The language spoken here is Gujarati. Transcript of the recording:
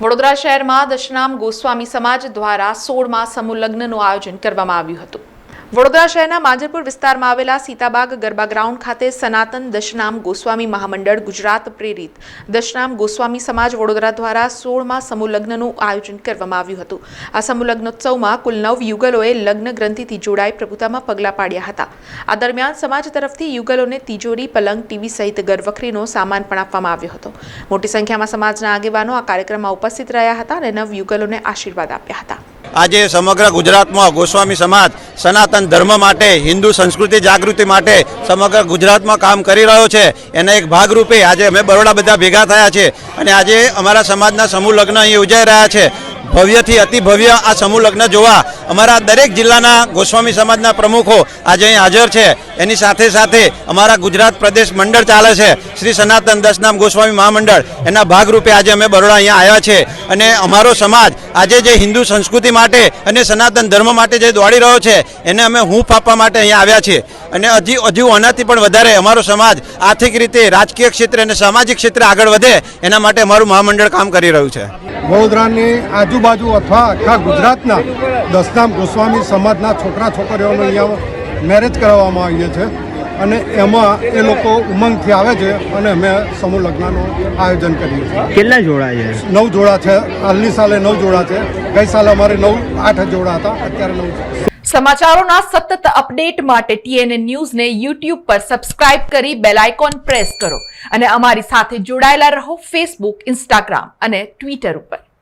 વડોદરા શહેરમાં દશનામ ગોસ્વામી સમાજ દ્વારા સોળમાં સમૂહ લગ્નનું આયોજન કરવામાં આવ્યું હતું. વડોદરા શહેરના માંજરપુર વિસ્તારમાં આવેલા સીતાબાગ ગરબા ગ્રાઉન્ડ ખાતે સનાતન દશનામ ગોસ્વામી મહામંડળ ગુજરાત પ્રેરિત દશનામ ગોસ્વામી સમાજ વડોદરા દ્વારા સોળમાં સમૂહલગ્નનું આયોજન કરવામાં આવ્યું હતું. આ સમૂહલગ્નોત્સવમાં કુલ નવ યુગલોએ લગ્ન ગ્રંથિથી જોડાઈ પ્રભુતામાં પગલાં પાડ્યા હતા. આ દરમિયાન સમાજ તરફથી યુગલોને તિજોરી, પલંગ, ટીવી સહિત ઘરવખરીનો સામાન પણ આપવામાં આવ્યો હતો. મોટી સંખ્યામાં સમાજના આગેવાનો આ કાર્યક્રમમાં ઉપસ્થિત રહ્યા હતા અને નવ યુગલોને આશીર્વાદ આપ્યા હતા. આજે સમગ્ર ગુજરાતમાં ગોસ્વામી સમાજ સનાતન ધર્મ માટે, હિન્દુ સંસ્કૃતિ જાગૃતિ માટે સમગ્ર ગુજરાતમાં કામ કરી રહ્યો છે. એના એક ભાગરૂપે આજે અમે બરોડા બધા ભેગા થયા છે. અને આજે અમારા સમાજના સમૂહ લગ્ન અહીં યોજાઈ રહ્યા છે. ભવ્યથી અતિ ભવ્ય આ સમૂહ લગ્ન જોવા અમારા દરેક જિલ્લાના ગોસ્વામી સમાજના પ્રમુખો આજે અહીં હાજર છે. એની સાથે સાથે અમારા ગુજરાત પ્રદેશ મંડળ ચાલે છે. શ્રી સનાતન દશનામ ગોસ્વામી મહામંડળ. એના ભાગરૂપે આજે અમે બરોડા અહીંયા આવ્યા છે. અને અમારો સમાજ આજે જે હિન્દુ સંસ્કૃતિ માટે અને સનાતન ધર્મ માટે જે દોડી રહ્યો છે, એને અમે હૂંફ આપવા માટે અહીંયા આવ્યા છીએ. અને હજી, હજુ આનાથી પણ વધારે અમારો સમાજ આર્થિક રીતે, રાજકીય ક્ષેત્રે અને સામાજિક ક્ષેત્રે આગળ વધે, એના માટે અમારું મહામંડળ કામ કરી રહ્યું છે. વડોદરાની આજુબાજુ અથવા આખા ગુજરાતના દસનામ ગોસ્વામી સમાજના છોકરા છોકરીઓનો અહીંયા મેરેજ કરાવવામાં આવીએ છે. અને એમાં એ લોકો ઉમંગથી આવે છે અને અમે સમૂહ લગ્નનું આયોજન કરીએ છીએ. કેટલા જોડા છે? નવ જોડા છે. હાલની સાલે નવ જોડા છે. ગઈ સાલે અમારે નવ આઠ જોડા હતા. અત્યારે નવ છે. સમાચારોના સતત અપડેટ માટે ટીએનએ ન્યૂઝને યુટ્યુબ પર સબસ્ક્રાઇબ કરી બેલ આઇકોન પ્રેસ કરો અને અમારી સાથે જોડાયેલા રહો ફેસબુક ઇન્સ્ટાગ્રામ અને ટ્વિટર ઉપર.